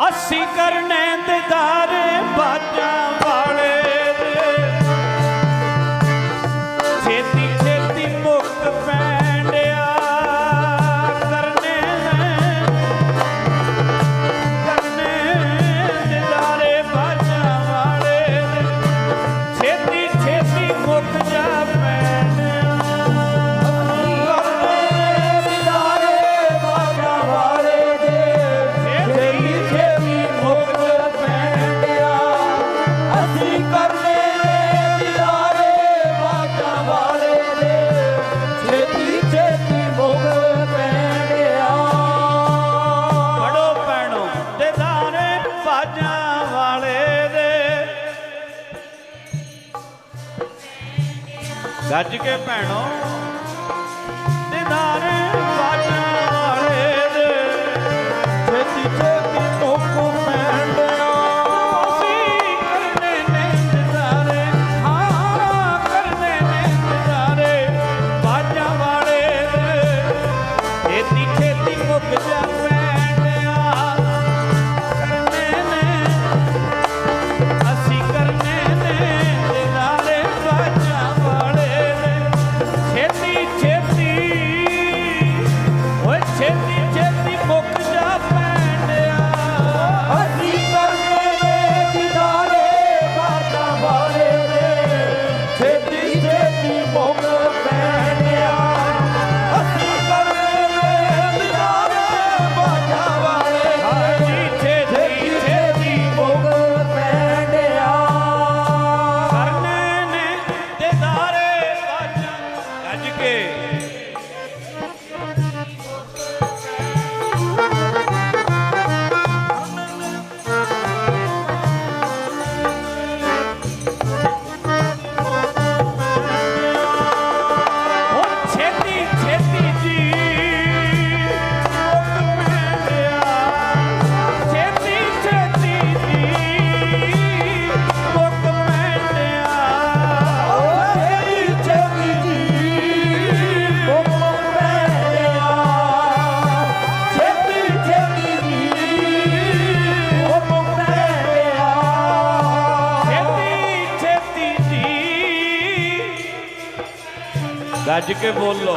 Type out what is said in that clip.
ਅਸੀਂ ਕਰਨੇ ਦਿਦਾਰੇ ਬਾਜਾਂ ਗੱਜ ਕੇ ਭੈਣੋ। দাদিকে বলল